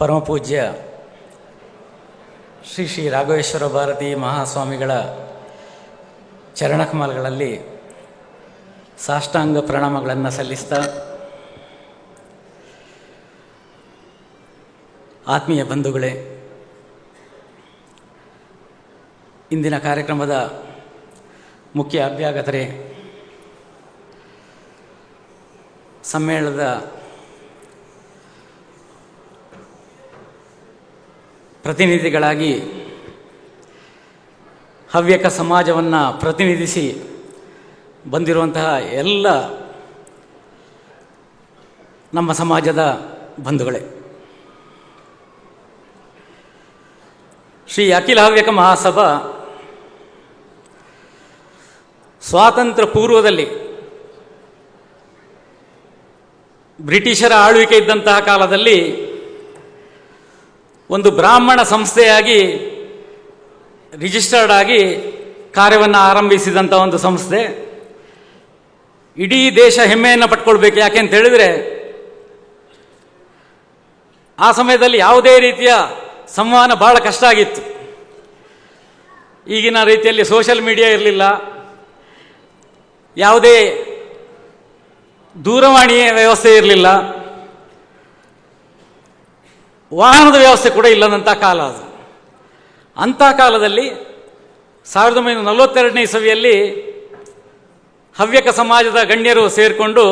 ಪರಮಪೂಜ್ಯ ಶ್ರೀ ಶ್ರೀ ರಾಘವೇಶ್ವರ ಭಾರತಿ ಮಹಾಸ್ವಾಮಿಗಳ ಚರಣಕಮಲಗಳಲ್ಲಿ ಸಾಷ್ಟಾಂಗ ಪ್ರಣಾಮಗಳನ್ನು ಸಲ್ಲಿಸ್ತಾ ಆತ್ಮೀಯ ಬಂಧುಗಳೇ, ಇಂದಿನ ಕಾರ್ಯಕ್ರಮದ ಮುಖ್ಯ ಅಭ್ಯಾಗತರೇ, ಸಮ್ಮೇಳನದ ಪ್ರತಿನಿಧಿಗಳಾಗಿ ಹವ್ಯಕ ಸಮಾಜವನ್ನು ಪ್ರತಿನಿಧಿಸಿ ಬಂದಿರುವಂತಹ ಎಲ್ಲ ನಮ್ಮ ಸಮಾಜದ ಬಂಧುಗಳೇ. ಶ್ರೀ ಅಖಿಲ ಹವ್ಯಕ ಮಹಾಸಭಾ ಸ್ವಾತಂತ್ರ್ಯ ಪೂರ್ವದಲ್ಲಿ ಬ್ರಿಟಿಷರ ಆಳ್ವಿಕೆ ಇದ್ದಂತಹ ಕಾಲದಲ್ಲಿ ಒಂದು ಬ್ರಾಹ್ಮಣ ಸಂಸ್ಥೆಯಾಗಿ ರಿಜಿಸ್ಟರ್ಡ್ ಆಗಿ ಕಾರ್ಯವನ್ನು ಆರಂಭಿಸಿದಂಥ ಒಂದು ಸಂಸ್ಥೆ. ಇಡೀ ದೇಶ ಹೆಮ್ಮೆಯನ್ನು ಪಟ್ಕೊಳ್ಬೇಕು ಯಾಕೆ ಅಂತ ಹೇಳಿದರೆ, ಆ ಸಮಯದಲ್ಲಿ ಯಾವುದೇ ರೀತಿಯ ಸಂವಹನ ಬಹಳ ಕಷ್ಟ ಆಗಿತ್ತು. ಈಗಿನ ರೀತಿಯಲ್ಲಿ ಸೋಷಿಯಲ್ ಮೀಡಿಯಾ ಇರಲಿಲ್ಲ. ಯಾವುದೇ ದೂರವಾಣಿಯ ವ್ಯವಸ್ಥೆ ಇರಲಿಲ್ಲ. ವಾಹನದ ವ್ಯವಸ್ಥೆ ಕೂಡ ಇಲ್ಲದಂಥ ಕಾಲ ಅದು. ಅಂಥ ಕಾಲದಲ್ಲಿ ಸಾವಿರದ ಒಂಬೈನೂರ ನಲವತ್ತೆರಡನೇ ಇಸವಿಯಲ್ಲಿ ಹವ್ಯಕ ಸಮಾಜದ ಗಣ್ಯರು ಸೇರಿಕೊಂಡು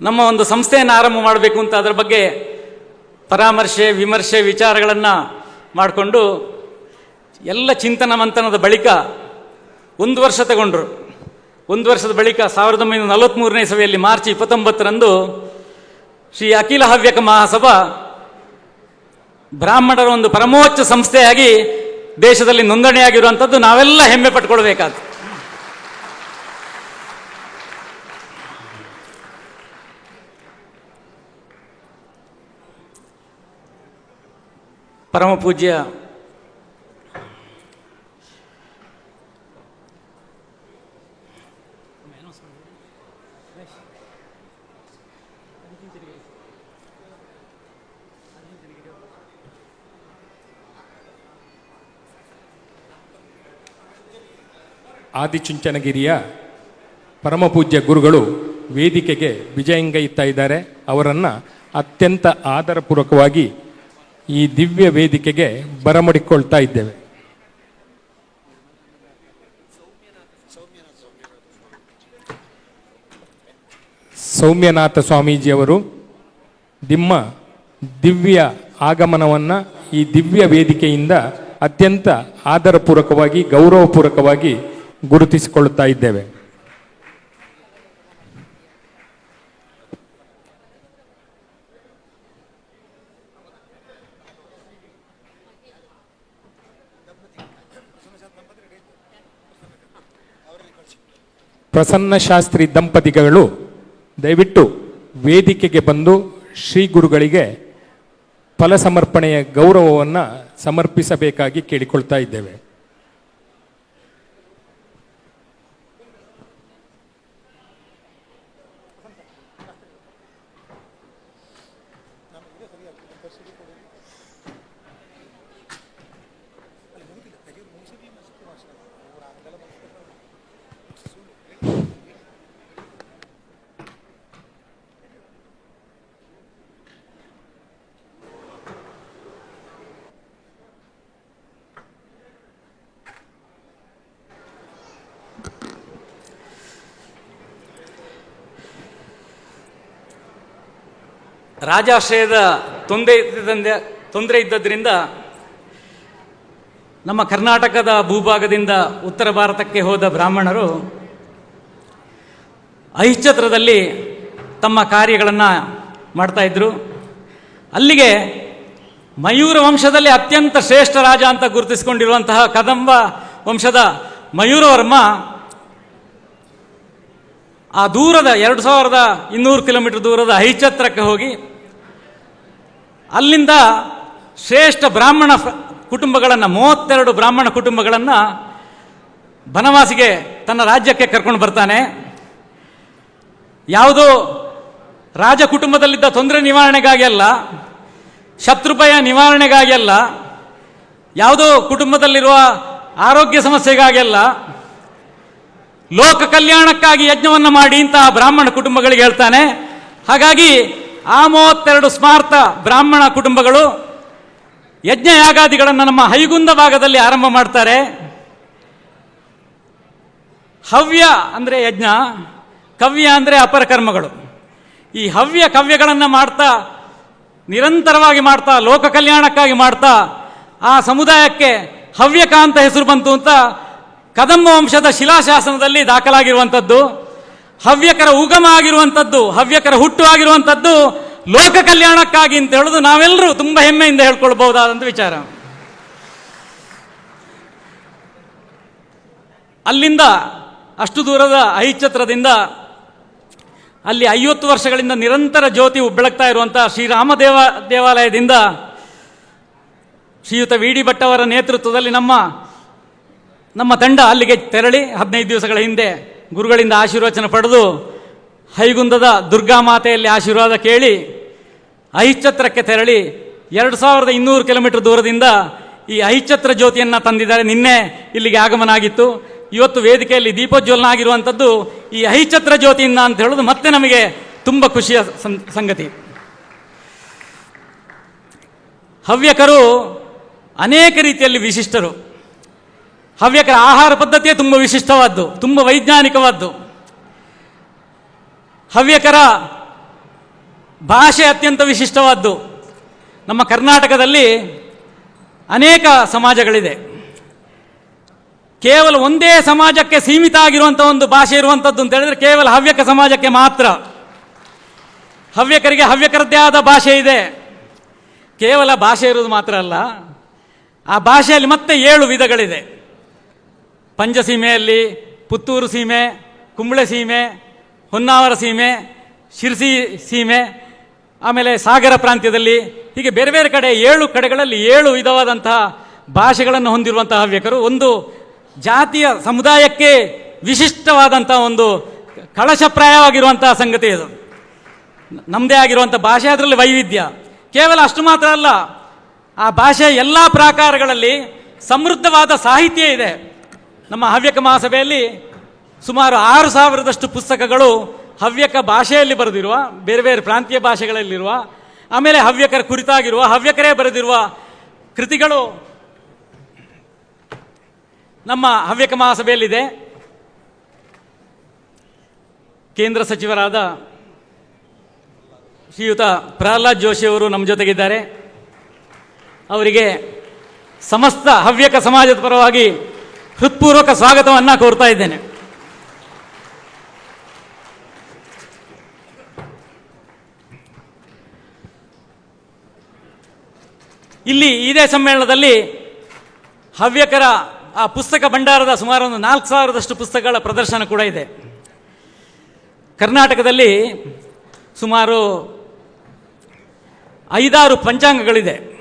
ನಮ್ಮ ಒಂದು ಸಂಸ್ಥೆಯನ್ನು ಆರಂಭ ಮಾಡಬೇಕು ಅಂತ ಅದರ ಬಗ್ಗೆ ಪರಾಮರ್ಶೆ, ವಿಮರ್ಶೆ, ವಿಚಾರಗಳನ್ನು ಮಾಡಿಕೊಂಡು ಎಲ್ಲ ಚಿಂತನ ಮಂಥನದ ಬಳಿಕ ಒಂದು ವರ್ಷ ತಗೊಂಡ್ರು. ಒಂದು ವರ್ಷದ ಬಳಿಕ ಸಾವಿರದ ಒಂಬೈನೂರ ನಲವತ್ತ್ಮೂರನೇ ಸಭೆಯಲ್ಲಿ ಮಾರ್ಚ್ ಇಪ್ಪತ್ತೊಂಬತ್ತರಂದು ಶ್ರೀ ಅಖಿಲ ಹವ್ಯಕ ಮಹಾಸಭಾ ಬ್ರಾಹ್ಮಣರ ಒಂದು ಪರಮೋಚ್ಚ ಸಂಸ್ಥೆಯಾಗಿ ದೇಶದಲ್ಲಿ ನೋಂದಣಿಯಾಗಿರುವಂಥದ್ದು ನಾವೆಲ್ಲ ಹೆಮ್ಮೆ ಪಟ್ಕೊಳ್ಬೇಕಾದ ಪರಮ ಪೂಜ್ಯ ಆದಿಚುಂಚನಗಿರಿಯ ಪರಮಪೂಜ್ಯ ಗುರುಗಳು ವೇದಿಕೆಗೆ ವಿಜಯಂಗೈತಾ ಇದ್ದಾರೆ. ಅವರನ್ನು ಅತ್ಯಂತ ಆದರಪೂರ್ವಕವಾಗಿ ಈ ದಿವ್ಯ ವೇದಿಕೆಗೆ ಬರಮಡಿಕೊಳ್ತಾ ಇದ್ದೇವೆ. ಸೌಮ್ಯನಾಥ ಸ್ವಾಮೀಜಿಯವರು ನಿಮ್ಮ ದಿವ್ಯ ಆಗಮನವನ್ನು ಈ ದಿವ್ಯ ವೇದಿಕೆಯಿಂದ ಅತ್ಯಂತ ಆದರಪೂರ್ವಕವಾಗಿ, ಗೌರವಪೂರ್ವಕವಾಗಿ ಗುರುತಿಸಿಕೊಳ್ಳುತ್ತಾ ಇದ್ದೇವೆ. ಪ್ರಸನ್ನ ಶಾಸ್ತ್ರಿ ದಂಪತಿಗಳು, ದಯವಿಟ್ಟು ವೇದಿಕೆಗೆ ಬಂದು ಶ್ರೀ ಗುರುಗಳಿಗೆ ಫಲ ಸಮರ್ಪಣೆಯ ಗೌರವವನ್ನು ಸಮರ್ಪಿಸಬೇಕಾಗಿ ಕೇಳಿಕೊಳ್ತಾ ಇದ್ದೇವೆ. ರಾಜಾಶ್ರಯದ ತೊಂದರೆ ಇದ್ದಂದ, ತೊಂದರೆ ಇದ್ದದ್ರಿಂದ ನಮ್ಮ ಕರ್ನಾಟಕದ ಭೂಭಾಗದಿಂದ ಉತ್ತರ ಭಾರತಕ್ಕೆ ಹೋದ ಬ್ರಾಹ್ಮಣರು ಐಶ್ಚತ್ರದಲ್ಲಿ ತಮ್ಮ ಕಾರ್ಯಗಳನ್ನು ಮಾಡ್ತಾ ಇದ್ರು. ಅಲ್ಲಿಗೆ ಮಯೂರ ವಂಶದಲ್ಲಿ ಅತ್ಯಂತ ಶ್ರೇಷ್ಠ ರಾಜ ಅಂತ ಗುರುತಿಸಿಕೊಂಡಿರುವಂತಹ ಕದಂಬ ವಂಶದ ಮಯೂರವರ್ಮ ಆ ದೂರದ ಎರಡು ಸಾವಿರದ ಇನ್ನೂರು ಕಿಲೋಮೀಟರ್ ದೂರದ ಐಚ್ಛತ್ರಕ್ಕೆ ಹೋಗಿ ಅಲ್ಲಿಂದ ಶ್ರೇಷ್ಠ ಬ್ರಾಹ್ಮಣ ಕುಟುಂಬಗಳನ್ನು, ಮೂವತ್ತೆರಡು ಬ್ರಾಹ್ಮಣ ಕುಟುಂಬಗಳನ್ನು ಬನವಾಸಿಗೆ ತನ್ನ ರಾಜ್ಯಕ್ಕೆ ಕರ್ಕೊಂಡು ಬರ್ತಾನೆ. ಯಾವುದೋ ರಾಜ ಕುಟುಂಬದಲ್ಲಿದ್ದ ತೊಂದರೆ ನಿವಾರಣೆಗಾಗಿ ಅಲ್ಲ, ಶತ್ರುಭಯ ನಿವಾರಣೆಗಾಗಿ ಅಲ್ಲ, ಯಾವುದೋ ಕುಟುಂಬದಲ್ಲಿರುವ ಆರೋಗ್ಯ ಸಮಸ್ಯೆಗಾಗಿ ಅಲ್ಲ, ಲೋಕ ಕಲ್ಯಾಣಕ್ಕಾಗಿ ಯಜ್ಞವನ್ನು ಮಾಡಿ ಇಂತಹ ಬ್ರಾಹ್ಮಣ ಕುಟುಂಬಗಳಿಗೆ ಹೇಳ್ತಾನೆ. ಹಾಗಾಗಿ ಆ ಮೂವತ್ತೆರಡು ಸ್ಮಾರ್ಥ ಬ್ರಾಹ್ಮಣ ಕುಟುಂಬಗಳು ಯಜ್ಞ ಯಾಗಾದಿಗಳನ್ನು ನಮ್ಮ ಹೈಗುಂದ ಭಾಗದಲ್ಲಿ ಆರಂಭ ಮಾಡ್ತಾರೆ. ಹವ್ಯ ಅಂದರೆ ಯಜ್ಞ, ಕವ್ಯ ಅಂದರೆ ಅಪರ ಕರ್ಮಗಳು. ಈ ಹವ್ಯ ಕವ್ಯಗಳನ್ನು ಮಾಡ್ತಾ, ನಿರಂತರವಾಗಿ ಮಾಡ್ತಾ, ಲೋಕ ಕಲ್ಯಾಣಕ್ಕಾಗಿ ಮಾಡ್ತಾ, ಆ ಸಮುದಾಯಕ್ಕೆ ಹವ್ಯಕ ಅಂತ ಹೆಸರು ಬಂತು ಅಂತ ಕದಂಬ ವಂಶದ ಶಿಲಾಶಾಸನದಲ್ಲಿ ದಾಖಲಾಗಿರುವಂಥದ್ದು. ಹವ್ಯಕರ ಉಗಮ ಆಗಿರುವಂಥದ್ದು, ಹವ್ಯಕರ ಹುಟ್ಟು ಆಗಿರುವಂಥದ್ದು ಲೋಕ ಕಲ್ಯಾಣಕ್ಕಾಗಿ ಅಂತ ಹೇಳೋದು ನಾವೆಲ್ಲರೂ ತುಂಬ ಹೆಮ್ಮೆಯಿಂದ ಹೇಳ್ಕೊಳ್ಬಹುದಾದಂಥ ವಿಚಾರ. ಅಲ್ಲಿಂದ ಅಷ್ಟು ದೂರದ ಐಚ್ಛತ್ರದಿಂದ ಅಲ್ಲಿ ಐವತ್ತು ವರ್ಷಗಳಿಂದ ನಿರಂತರ ಜ್ಯೋತಿ ಬೆಳಗ್ತಾ ಇರುವಂಥ ಶ್ರೀರಾಮದೇವ ದೇವಾಲಯದಿಂದ ಶ್ರೀಯುತ ವಿ ಡಿ ಭಟ್ಟವರ ನೇತೃತ್ವದಲ್ಲಿ ನಮ್ಮ ನಮ್ಮ ತಂಡ ಅಲ್ಲಿಗೆ ತೆರಳಿ ಹದಿನೈದು ದಿವಸಗಳ ಹಿಂದೆ ಗುರುಗಳಿಂದ ಆಶೀರ್ವಚನ ಪಡೆದು ಹೈಗುಂದದ ದುರ್ಗಾ ಮಾತೆಯಲ್ಲಿ ಆಶೀರ್ವಾದ ಕೇಳಿ ಐಚ್ಛತ್ರಕ್ಕೆ ತೆರಳಿ ಎರಡು ಸಾವಿರದ ಇನ್ನೂರು ಕಿಲೋಮೀಟರ್ ದೂರದಿಂದ ಈ ಐಚ್ಛತ್ರ ಜ್ಯೋತಿಯನ್ನು ತಂದಿದ್ದಾರೆ. ನಿನ್ನೆ ಇಲ್ಲಿಗೆ ಆಗಮನ ಆಗಿತ್ತು. ಇವತ್ತು ವೇದಿಕೆಯಲ್ಲಿ ದೀಪೋಜ್ವಲನ ಆಗಿರುವಂಥದ್ದು ಈ ಐಚ್ಛತ್ರ ಜ್ಯೋತಿಯಿಂದ ಅಂತ ಹೇಳೋದು ಮತ್ತೆ ನಮಗೆ ತುಂಬ ಖುಷಿಯ ಸಂಗತಿ. ಹವ್ಯಕರು ಅನೇಕ ರೀತಿಯಲ್ಲಿ ವಿಶಿಷ್ಟರು. ಹವ್ಯಕರ ಆಹಾರ ಪದ್ಧತಿಯೇ ತುಂಬ ವಿಶಿಷ್ಟವಾದ್ದು, ತುಂಬ ವೈಜ್ಞಾನಿಕವಾದ್ದು. ಹವ್ಯಕರ ಭಾಷೆ ಅತ್ಯಂತ ವಿಶಿಷ್ಟವಾದ್ದು. ನಮ್ಮ ಕರ್ನಾಟಕದಲ್ಲಿ ಅನೇಕ ಸಮಾಜಗಳಿದೆ. ಕೇವಲ ಒಂದೇ ಸಮಾಜಕ್ಕೆ ಸೀಮಿತ ಆಗಿರುವಂಥ ಒಂದು ಭಾಷೆ ಇರುವಂಥದ್ದು ಅಂತ ಹೇಳಿದ್ರೆ ಕೇವಲ ಹವ್ಯಕ ಸಮಾಜಕ್ಕೆ ಮಾತ್ರ. ಹವ್ಯಕರಿಗೆ ಹವ್ಯಕರದ್ದೇ ಆದ ಭಾಷೆ ಇದೆ. ಕೇವಲ ಭಾಷೆ ಇರುವುದು ಮಾತ್ರ ಅಲ್ಲ. ಆ ಭಾಷೆಯಲ್ಲಿ ಮತ್ತೆ ಏಳು ವಿಧಗಳಿದೆ. ಪಂಚಸೀಮೆಯಲ್ಲಿ ಪುತ್ತೂರು ಸೀಮೆ, ಕುಂಬಳೆ ಸೀಮೆ, ಹೊನ್ನಾವರ ಸೀಮೆ, ಶಿರ್ಸಿ ಸೀಮೆ, ಆಮೇಲೆ ಸಾಗರ ಪ್ರಾಂತ್ಯದಲ್ಲಿ ಹೀಗೆ ಬೇರೆ ಬೇರೆ ಕಡೆ ಏಳು ಕಡೆಗಳಲ್ಲಿ ಏಳು ವಿಧವಾದಂತಹ ಭಾಷೆಗಳನ್ನು ಹೊಂದಿರುವಂತಹ ಹವ್ಯಕರು. ಒಂದು ಜಾತಿಯ ಸಮುದಾಯಕ್ಕೆ ವಿಶಿಷ್ಟವಾದಂತಹ ಒಂದು ಕಳಶಪ್ರಾಯವಾಗಿರುವಂತಹ ಸಂಗತಿ ಇದು. ನಮ್ಮದೇ ಆಗಿರುವಂಥ ಭಾಷೆ ಅದರಲ್ಲಿ ವೈವಿಧ್ಯ. ಕೇವಲ ಅಷ್ಟು ಮಾತ್ರ ಅಲ್ಲ, ಆ ಭಾಷೆಯ ಎಲ್ಲ ಪ್ರಾಕಾರಗಳಲ್ಲಿ ಸಮೃದ್ಧವಾದ ಸಾಹಿತ್ಯ ಇದೆ. ನಮ್ಮ ಹವ್ಯಕ ಮಹಾಸಭೆಯಲ್ಲಿ ಸುಮಾರು ಆರು ಸಾವಿರದಷ್ಟು ಪುಸ್ತಕಗಳು ಹವ್ಯಕ ಭಾಷೆಯಲ್ಲಿ ಬರೆದಿರುವ, ಬೇರೆ ಬೇರೆ ಪ್ರಾಂತೀಯ ಭಾಷೆಗಳಲ್ಲಿರುವ, ಆಮೇಲೆ ಹವ್ಯಕರ ಕುರಿತಾಗಿರುವ, ಹವ್ಯಕರೇ ಬರೆದಿರುವ ಕೃತಿಗಳು ನಮ್ಮ ಹವ್ಯಕ ಮಹಾಸಭೆಯಲ್ಲಿದೆ ಕೇಂದ್ರ ಸಚಿವರಾದ ಶ್ರೀಯುತ ಪ್ರಹ್ಲಾದ್ ಜೋಶಿ ಅವರು ನಮ್ಮ ಜೊತೆಗಿದ್ದಾರೆ. ಅವರಿಗೆ ಸಮಸ್ತ ಹವ್ಯಕ ಸಮಾಜದ ಪರವಾಗಿ ಹೃತ್ಪೂರ್ವಕ ಸ್ವಾಗತವನ್ನು ಕೋರ್ತಾ ಇದ್ದೇನೆ. ಇಲ್ಲಿ ಇದೇ ಸಮ್ಮೇಳನದಲ್ಲಿ ಹವ್ಯಕರ, ಆ ಪುಸ್ತಕ ಭಂಡಾರದ ಸುಮಾರು ಒಂದು ನಾಲ್ಕು ಸಾವಿರದಷ್ಟು ಪುಸ್ತಕಗಳ ಪ್ರದರ್ಶನ ಕೂಡ ಇದೆ. ಕರ್ನಾಟಕದಲ್ಲಿ ಸುಮಾರು ಐದಾರು ಪಂಚಾಂಗಗಳಿದೆ.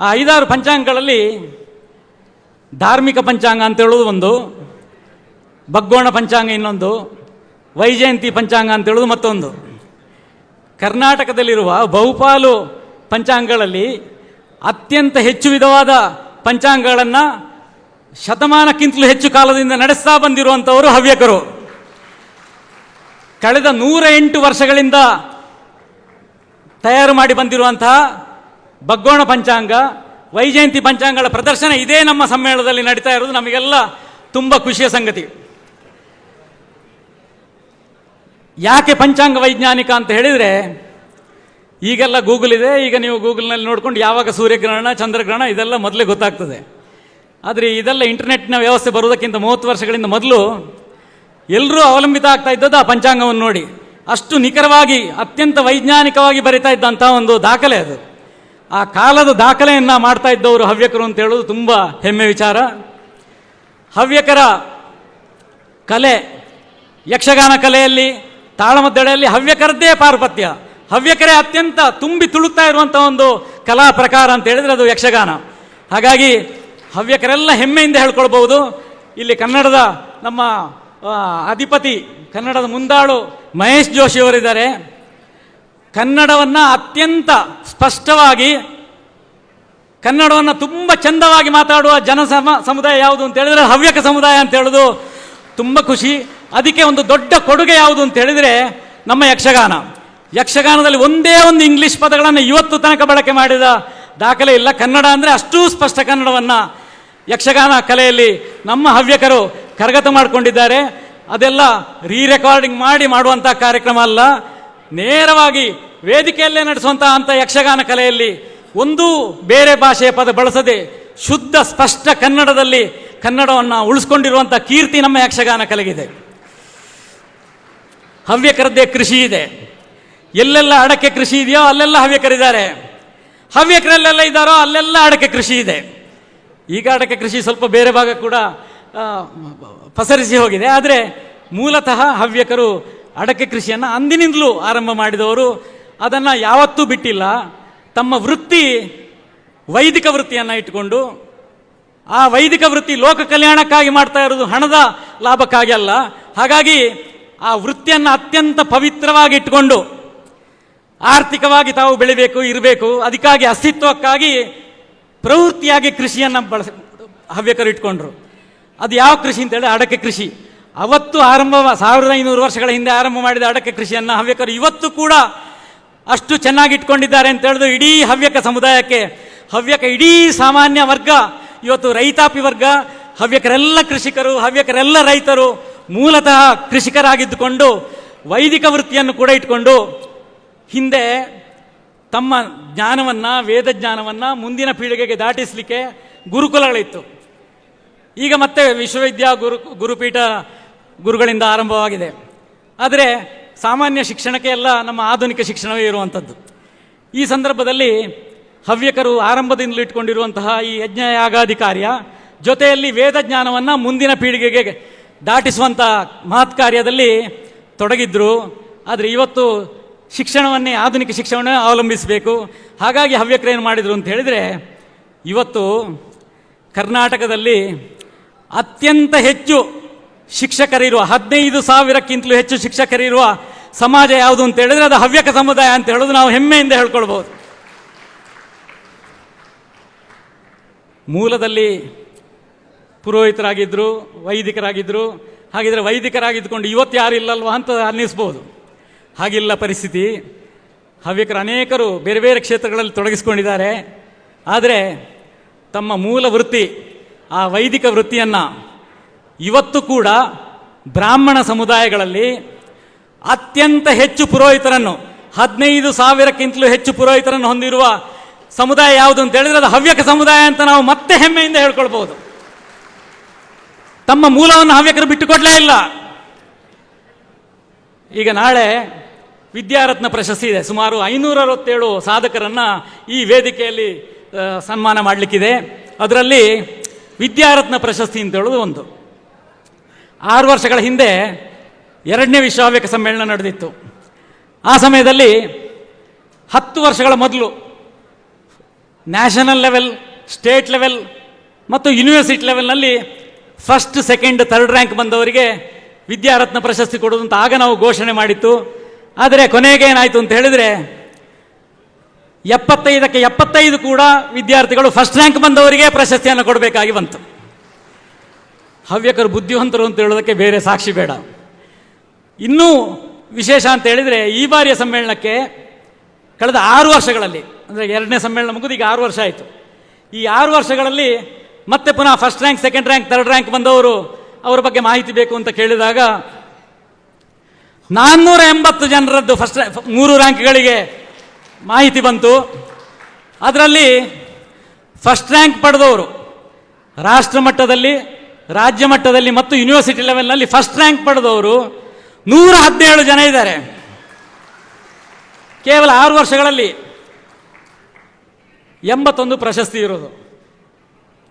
ಆ ಐದಾರು ಪಂಚಾಂಗಗಳಲ್ಲಿ ಧಾರ್ಮಿಕ ಪಂಚಾಂಗ ಅಂತ ಹೇಳೋದು ಒಂದು ಬಗ್ಗೋಣ ಪಂಚಾಂಗ ಇನ್ನೊಂದು, ವೈಜಯಂತಿ ಪಂಚಾಂಗ ಅಂತ ಹೇಳೋದು ಮತ್ತೊಂದು. ಕರ್ನಾಟಕದಲ್ಲಿರುವ ಬಹುಪಾಲು ಪಂಚಾಂಗಗಳಲ್ಲಿ ಅತ್ಯಂತ ಹೆಚ್ಚು ವಿಧವಾದ ಪಂಚಾಂಗಗಳನ್ನು ಶತಮಾನಕ್ಕಿಂತಲೂ ಹೆಚ್ಚು ಕಾಲದಿಂದ ನಡೆಸ್ತಾ ಬಂದಿರುವಂಥವರು ಹವ್ಯಕರು. ಕಳೆದ ನೂರ ಎಂಟು ವರ್ಷಗಳಿಂದ ತಯಾರು ಮಾಡಿ ಬಂದಿರುವಂತಹ ಬಗ್ಗೋಣ ಪಂಚಾಂಗ ವೈಜಯಂತಿ ಪಂಚಾಂಗಗಳ ಪ್ರದರ್ಶನ ಇದೇ ನಮ್ಮ ಸಮ್ಮೇಳನದಲ್ಲಿ ನಡೀತಾ ಇರೋದು. ನಮಗೆಲ್ಲ ತುಂಬ ಖುಷಿಯ ಸಂಗತಿ. ಯಾಕೆ ಪಂಚಾಂಗ ವೈಜ್ಞಾನಿಕ ಅಂತ ಹೇಳಿದರೆ, ಈಗೆಲ್ಲ ಗೂಗಲ್ ಇದೆ. ಈಗ ನೀವು ಗೂಗಲ್ನಲ್ಲಿ ನೋಡ್ಕೊಂಡು ಯಾವಾಗ ಸೂರ್ಯಗ್ರಹಣ, ಚಂದ್ರಗ್ರಹಣ, ಇದೆಲ್ಲ ಮೊದಲೇ ಗೊತ್ತಾಗ್ತದೆ. ಆದರೆ ಇದೆಲ್ಲ ಇಂಟರ್ನೆಟ್ನ ವ್ಯವಸ್ಥೆ ಬರುವುದಕ್ಕಿಂತ ಮೂವತ್ತು ವರ್ಷಗಳಿಂದ ಮೊದಲು ಎಲ್ಲರೂ ಅವಲಂಬಿತ ಆಗ್ತಾ ಇದ್ದದ್ದು ಆ ಪಂಚಾಂಗವನ್ನು ನೋಡಿ. ಅಷ್ಟು ನಿಖರವಾಗಿ, ಅತ್ಯಂತ ವೈಜ್ಞಾನಿಕವಾಗಿ ಬರಿತಾ ಇದ್ದಂಥ ಒಂದು ದಾಖಲೆ ಅದು. ಆ ಕಾಲದ ದಾಖಲೆಯನ್ನು ಮಾಡ್ತಾ ಇದ್ದವರು ಹವ್ಯಕರು ಅಂತ ಹೇಳೋದು ತುಂಬ ಹೆಮ್ಮೆ ವಿಚಾರ. ಹವ್ಯಕರ ಕಲೆ, ಯಕ್ಷಗಾನ ಕಲೆಯಲ್ಲಿ, ತಾಳಮದ್ದಳೆಯಲ್ಲಿ ಹವ್ಯಕರದ್ದೇ ಪಾರ್ಪತ್ಯ. ಹವ್ಯಕರೇ ಅತ್ಯಂತ ತುಂಬಿ ತುಳುಕ್ತಾ ಇರುವಂಥ ಒಂದು ಕಲಾ ಪ್ರಕಾರ ಅಂತ ಹೇಳಿದ್ರೆ ಅದು ಯಕ್ಷಗಾನ. ಹಾಗಾಗಿ ಹವ್ಯಕರೆಲ್ಲ ಹೆಮ್ಮೆಯಿಂದ ಹೇಳ್ಕೊಳ್ಬಹುದು. ಇಲ್ಲಿ ಕನ್ನಡದ ನಮ್ಮ ಅಧಿಪತಿ, ಕನ್ನಡದ ಮುಂದಾಳು ಮಹೇಶ್ ಜೋಶಿ ಅವರಿದ್ದಾರೆ. ಕನ್ನಡವನ್ನು ಅತ್ಯಂತ ಸ್ಪಷ್ಟವಾಗಿ, ಕನ್ನಡವನ್ನು ತುಂಬ ಚಂದವಾಗಿ ಮಾತಾಡುವ ಜನ ಸಮ ಸಮುದಾಯ ಯಾವುದು ಅಂತ ಹೇಳಿದ್ರೆ ಹವ್ಯಕ ಸಮುದಾಯ ಅಂತ ಹೇಳೋದು ತುಂಬ ಖುಷಿ. ಅದಕ್ಕೆ ಒಂದು ದೊಡ್ಡ ಕೊಡುಗೆ ಯಾವುದು ಅಂತ ಹೇಳಿದರೆ ನಮ್ಮ ಯಕ್ಷಗಾನ. ಯಕ್ಷಗಾನದಲ್ಲಿ ಒಂದೇ ಒಂದು ಇಂಗ್ಲಿಷ್ ಪದಗಳನ್ನು ಇವತ್ತು ತನಕ ಬಳಕೆ ಮಾಡಿದ ದಾಖಲೆ ಇಲ್ಲ. ಕನ್ನಡ ಅಂದರೆ ಅಷ್ಟೂ ಸ್ಪಷ್ಟ ಕನ್ನಡವನ್ನು ಯಕ್ಷಗಾನ ಕಲೆಯಲ್ಲಿ ನಮ್ಮ ಹವ್ಯಕರು ಕರಗತ ಮಾಡಿಕೊಂಡಿದ್ದಾರೆ. ಅದೆಲ್ಲ ರೀ ರೆಕಾರ್ಡಿಂಗ್ ಮಾಡಿ ಮಾಡುವಂಥ ಕಾರ್ಯಕ್ರಮ ಅಲ್ಲ. ನೇರವಾಗಿ ವೇದಿಕೆಯಲ್ಲೇ ನಡೆಸುವಂತಹ ಅಂಥ ಯಕ್ಷಗಾನ ಕಲೆಯಲ್ಲಿ ಒಂದು ಬೇರೆ ಭಾಷೆಯ ಪದ ಬಳಸದೆ ಶುದ್ಧ, ಸ್ಪಷ್ಟ ಕನ್ನಡದಲ್ಲಿ ಕನ್ನಡವನ್ನು ಉಳಿಸ್ಕೊಂಡಿರುವಂಥ ಕೀರ್ತಿ ನಮ್ಮ ಯಕ್ಷಗಾನ ಕಲೆಗಿದೆ. ಹವ್ಯಕರದ್ದೇ ಕೃಷಿ ಇದೆ. ಎಲ್ಲೆಲ್ಲ ಅಡಕೆ ಕೃಷಿ ಇದೆಯೋ ಅಲ್ಲೆಲ್ಲ ಹವ್ಯಕರಿದ್ದಾರೆ ಹವ್ಯಕರಲ್ಲೆಲ್ಲ ಇದ್ದಾರೋ ಅಲ್ಲೆಲ್ಲ ಅಡಕೆ ಕೃಷಿ ಇದೆ. ಈಗ ಅಡಕೆ ಕೃಷಿ ಸ್ವಲ್ಪ ಬೇರೆ ಭಾಗ ಕೂಡ ಪಸರಿಸಿ ಹೋಗಿದೆ. ಆದರೆ ಮೂಲತಃ ಹವ್ಯಕರು ಅಡಕೆ ಕೃಷಿಯನ್ನು ಅಂದಿನಿಂದಲೂ ಆರಂಭ ಮಾಡಿದವರು. ಅದನ್ನು ಯಾವತ್ತೂ ಬಿಟ್ಟಿಲ್ಲ. ತಮ್ಮ ವೃತ್ತಿ ವೈದಿಕ ವೃತ್ತಿಯನ್ನು ಇಟ್ಟುಕೊಂಡು ಆ ವೈದಿಕ ವೃತ್ತಿ ಲೋಕ ಕಲ್ಯಾಣಕ್ಕಾಗಿ ಮಾಡ್ತಾ ಇರೋದು ಹಣದ ಲಾಭಕ್ಕಾಗಿ ಅಲ್ಲ. ಹಾಗಾಗಿ ಆ ವೃತ್ತಿಯನ್ನು ಅತ್ಯಂತ ಪವಿತ್ರವಾಗಿ ಇಟ್ಟುಕೊಂಡು ಆರ್ಥಿಕವಾಗಿ ತಾವು ಬೆಳಿಬೇಕು, ಇರಬೇಕು, ಅದಕ್ಕಾಗಿ ಅಸ್ತಿತ್ವಕ್ಕಾಗಿ ಪ್ರವೃತ್ತಿಯಾಗಿ ಕೃಷಿಯನ್ನು ಬಳಸ ಹವ್ಯಕರು ಇಟ್ಕೊಂಡ್ರು. ಅದು ಯಾವ ಕೃಷಿ ಅಂತೇಳಿ? ಅಡಕೆ ಕೃಷಿ. ಅವತ್ತು ಆರಂಭ ಸಾವಿರದ ಐನೂರು ವರ್ಷಗಳ ಹಿಂದೆ ಆರಂಭ ಮಾಡಿದ ಅಡಕೆ ಕೃಷಿಯನ್ನು ಹವ್ಯಕರು ಇವತ್ತು ಕೂಡ ಅಷ್ಟು ಚೆನ್ನಾಗಿ ಇಟ್ಕೊಂಡಿದ್ದಾರೆ ಅಂತ ಹೇಳಿದ್ರು ಇಡೀ ಹವ್ಯಕ ಸಮುದಾಯಕ್ಕೆ, ಹವ್ಯಕ ಇಡೀ ಸಾಮಾನ್ಯ ವರ್ಗ, ಇವತ್ತು ರೈತಾಪಿ ವರ್ಗ, ಹವ್ಯಕರೆಲ್ಲ ಕೃಷಿಕರು, ಹವ್ಯಕರೆಲ್ಲ ರೈತರು ಮೂಲತಃ ಕೃಷಿಕರಾಗಿದ್ದುಕೊಂಡು ವೈದಿಕ ವೃತ್ತಿಯನ್ನು ಕೂಡ ಇಟ್ಕೊಂಡು ಹಿಂದೆ ತಮ್ಮ ಜ್ಞಾನವನ್ನು, ವೇದ ಜ್ಞಾನವನ್ನು ಮುಂದಿನ ಪೀಳಿಗೆಗೆ ದಾಟಿಸಲಿಕ್ಕೆ ಗುರುಕುಲಗಳಿತ್ತು. ಈಗ ಮತ್ತೆ ವಿಶ್ವವಿದ್ಯಾ ಗುರು, ಗುರುಪೀಠ ಗುರುಗಳಿಂದ ಆರಂಭವಾಗಿದೆ. ಆದರೆ ಸಾಮಾನ್ಯ ಶಿಕ್ಷಣಕ್ಕೆ ಎಲ್ಲ ನಮ್ಮ ಆಧುನಿಕ ಶಿಕ್ಷಣವೇ ಇರುವಂಥದ್ದು ಈ ಸಂದರ್ಭದಲ್ಲಿ ಹವ್ಯಕರು ಆರಂಭದಿಂದಲೂ ಇಟ್ಕೊಂಡಿರುವಂತಹ ಈ ಯಜ್ಞ ಯಾಗಾದಿ ಕಾರ್ಯ ಜೊತೆಯಲ್ಲಿ ವೇದ ಜ್ಞಾನವನ್ನು ಮುಂದಿನ ಪೀಳಿಗೆಗೆ ದಾಟಿಸುವಂಥ ಮಹತ್ ಕಾರ್ಯದಲ್ಲಿ ತೊಡಗಿದ್ರು. ಆದರೆ ಇವತ್ತು ಶಿಕ್ಷಣವನ್ನೇ, ಆಧುನಿಕ ಶಿಕ್ಷಣವನ್ನೇ ಅವಲಂಬಿಸಬೇಕು. ಹಾಗಾಗಿ ಹವ್ಯಕರು ಏನು ಮಾಡಿದರು ಅಂತ ಹೇಳಿದರೆ, ಇವತ್ತು ಕರ್ನಾಟಕದಲ್ಲಿ ಅತ್ಯಂತ ಹೆಚ್ಚು ಶಿಕ್ಷಕರಿರುವ ಹದಿನೈದು ಸಾವಿರಕ್ಕಿಂತಲೂ ಹೆಚ್ಚು ಶಿಕ್ಷಕರಿರುವ ಸಮಾಜ ಯಾವುದು ಅಂತ ಹೇಳಿದ್ರೆ ಅದು ಹವ್ಯಕ ಸಮುದಾಯ ಅಂತ ಹೇಳೋದು ನಾವು ಹೆಮ್ಮೆಯಿಂದ ಹೇಳ್ಕೊಳ್ಬೋದು ಮೂಲದಲ್ಲಿ ಪುರೋಹಿತರಾಗಿದ್ದರು ವೈದಿಕರಾಗಿದ್ದರು ಹಾಗಿದ್ರೆ ವೈದಿಕರಾಗಿದ್ದುಕೊಂಡು ಇವತ್ತು ಯಾರು ಇಲ್ಲಲ್ವಾ ಅಂತ ಅನ್ನಿಸ್ಬೋದು. ಹಾಗಿಲ್ಲ ಪರಿಸ್ಥಿತಿ. ಹವ್ಯಕರು ಅನೇಕರು ಬೇರೆ ಬೇರೆ ಕ್ಷೇತ್ರಗಳಲ್ಲಿ ತೊಡಗಿಸ್ಕೊಂಡಿದ್ದಾರೆ. ಆದರೆ ತಮ್ಮ ಮೂಲ ವೃತ್ತಿ, ಆ ವೈದಿಕ ವೃತ್ತಿಯನ್ನು ಇವತ್ತು ಕೂಡ ಬ್ರಾಹ್ಮಣ ಸಮುದಾಯಗಳಲ್ಲಿ ಅತ್ಯಂತ ಹೆಚ್ಚು ಪುರೋಹಿತರನ್ನು, ಹದಿನೈದು ಸಾವಿರಕ್ಕಿಂತಲೂ ಹೆಚ್ಚು ಪುರೋಹಿತರನ್ನು ಹೊಂದಿರುವ ಸಮುದಾಯ ಯಾವುದು ಅಂತ ಹೇಳಿದ್ರೆ ಅದು ಹವ್ಯಕ ಸಮುದಾಯ ಅಂತ ನಾವು ಮತ್ತೆ ಹೆಮ್ಮೆಯಿಂದ ಹೇಳ್ಕೊಳ್ಬಹುದು. ತಮ್ಮ ಮೂಲವನ್ನು ಹವ್ಯಕರು ಬಿಟ್ಟುಕೊಡ್ಲೇ ಇಲ್ಲ. ಈಗ ನಾಳೆ ವಿದ್ಯಾರತ್ನ ಪ್ರಶಸ್ತಿ ಇದೆ. ಸುಮಾರು ಐನೂರ ಅರವತ್ತೇಳು ಸಾಧಕರನ್ನು ಈ ವೇದಿಕೆಯಲ್ಲಿ ಸನ್ಮಾನ ಮಾಡಲಿಕ್ಕಿದೆ. ಅದರಲ್ಲಿ ವಿದ್ಯಾರತ್ನ ಪ್ರಶಸ್ತಿ ಅಂತ ಹೇಳೋದು ಒಂದು. ಆರು ವರ್ಷಗಳ ಹಿಂದೆ ಎರಡನೇ ವಿಶ್ವ ಹವ್ಯಕ ಸಮ್ಮೇಳನ ನಡೆದಿತ್ತು. ಆ ಸಮಯದಲ್ಲಿ ಹತ್ತು ವರ್ಷಗಳ ಮೊದಲು ನ್ಯಾಷನಲ್ ಲೆವೆಲ್, ಸ್ಟೇಟ್ ಲೆವೆಲ್ ಮತ್ತು ಯೂನಿವರ್ಸಿಟಿ ಲೆವೆಲ್ನಲ್ಲಿ ಫಸ್ಟ್, ಸೆಕೆಂಡ್, ಥರ್ಡ್ ರ್ಯಾಂಕ್ ಬಂದವರಿಗೆ ವಿದ್ಯಾರತ್ನ ಪ್ರಶಸ್ತಿ ಕೊಡೋದು ಅಂತ ಆಗ ನಾವು ಘೋಷಣೆ ಮಾಡಿತ್ತು. ಆದರೆ ಕೊನೆಗೆ ಏನಾಯಿತು ಅಂತ ಹೇಳಿದರೆ ಎಪ್ಪತ್ತೈದಕ್ಕೆ ಎಪ್ಪತ್ತೈದು ಕೂಡ ವಿದ್ಯಾರ್ಥಿಗಳು ಫಸ್ಟ್ ರ್ಯಾಂಕ್ ಬಂದವರಿಗೆ ಪ್ರಶಸ್ತಿಯನ್ನು ಕೊಡಬೇಕಾಗಿ ಬಂತು. ಹವ್ಯಕರು ಬುದ್ಧಿವಂತರು ಅಂತ ಹೇಳೋದಕ್ಕೆ ಬೇರೆ ಸಾಕ್ಷಿ ಬೇಡ. ಇನ್ನೂ ವಿಶೇಷ ಅಂತ ಹೇಳಿದರೆ ಈ ಬಾರಿಯ ಸಮ್ಮೇಳನಕ್ಕೆ ಕಳೆದ ಆರು ವರ್ಷಗಳಲ್ಲಿ, ಅಂದರೆ ಎರಡನೇ ಸಮ್ಮೇಳನ ಮುಗಿದು ಈಗ ಆರು ವರ್ಷ ಆಯಿತು. ಈ ಆರು ವರ್ಷಗಳಲ್ಲಿ ಮತ್ತೆ ಪುನಃ first rank second rank third rank ಬಂದವರು ಅವರ ಬಗ್ಗೆ ಮಾಹಿತಿ ಬೇಕು ಅಂತ ಕೇಳಿದಾಗ ನಾನ್ನೂರ ಎಂಬತ್ತು ಜನರದ್ದು ಫಸ್ಟ್ ಮೂರು ರ್ಯಾಂಕ್ಗಳಿಗೆ ಮಾಹಿತಿ ಬಂತು. ಅದರಲ್ಲಿ ಫಸ್ಟ್ ರ್ಯಾಂಕ್ ಪಡೆದವರು ರಾಷ್ಟ್ರ ಮಟ್ಟದಲ್ಲಿ ರಾಜ್ಯ ಮಟ್ಟದಲ್ಲಿ ಮತ್ತು ಯೂನಿವರ್ಸಿಟಿ ಲೆವೆಲ್ನಲ್ಲಿ ಫಸ್ಟ್ ರ್ಯಾಂಕ್ ಪಡೆದವರು ನೂರ ಹದಿನೇಳು ಜನ ಇದ್ದಾರೆ. ಕೇವಲ ಆರು ವರ್ಷಗಳಲ್ಲಿ ಎಂಬತ್ತೊಂದು ಪ್ರಶಸ್ತಿ ಇರೋದು.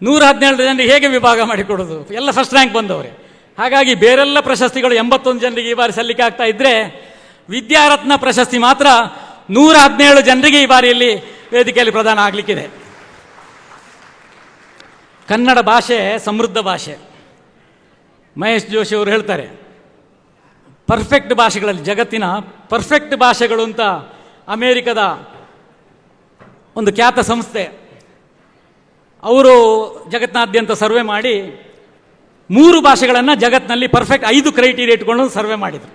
ನೂರ ಹದಿನೇಳು ಜನರಿಗೆ ಹೇಗೆ ವಿಭಾಗ ಮಾಡಿಕೊಡೋದು ಎಲ್ಲ ಫಸ್ಟ್ ರ್ಯಾಂಕ್ ಬಂದವರೇ. ಹಾಗಾಗಿ ಬೇರೆಲ್ಲ ಪ್ರಶಸ್ತಿಗಳು ಎಂಬತ್ತೊಂದು ಜನರಿಗೆ ಈ ಬಾರಿ ಸಲ್ಲಿಕೆ ಆಗ್ತಾ ಇದ್ರೆ ವಿದ್ಯಾರತ್ನ ಪ್ರಶಸ್ತಿ ಮಾತ್ರ ನೂರ ಹದಿನೇಳು ಜನರಿಗೆ ಈ ಬಾರಿಯಲ್ಲಿ ವೇದಿಕೆಯಲ್ಲಿ ಪ್ರದಾನ ಆಗಲಿಕ್ಕಿದೆ. ಕನ್ನಡ ಭಾಷೆ ಸಮೃದ್ಧ ಭಾಷೆ. ಮಹೇಶ್ ಜೋಶಿ ಅವರು ಹೇಳ್ತಾರೆ ಪರ್ಫೆಕ್ಟ್ ಭಾಷೆಗಳಲ್ಲಿ, ಜಗತ್ತಿನ ಪರ್ಫೆಕ್ಟ್ ಭಾಷೆಗಳು ಅಂತ ಅಮೇರಿಕದ ಒಂದು ಖ್ಯಾತ ಸಂಸ್ಥೆ. ಅವರು ಜಗತ್ತಿನಾದ್ಯಂತ ಸರ್ವೆ ಮಾಡಿ ಮೂರು ಭಾಷೆಗಳನ್ನು ಜಗತ್ತಿನಲ್ಲಿ ಪರ್ಫೆಕ್ಟ್ ಐದು ಕ್ರೈಟೀರಿಯಾ ಇಟ್ಕೊಂಡು ಸರ್ವೆ ಮಾಡಿದರು.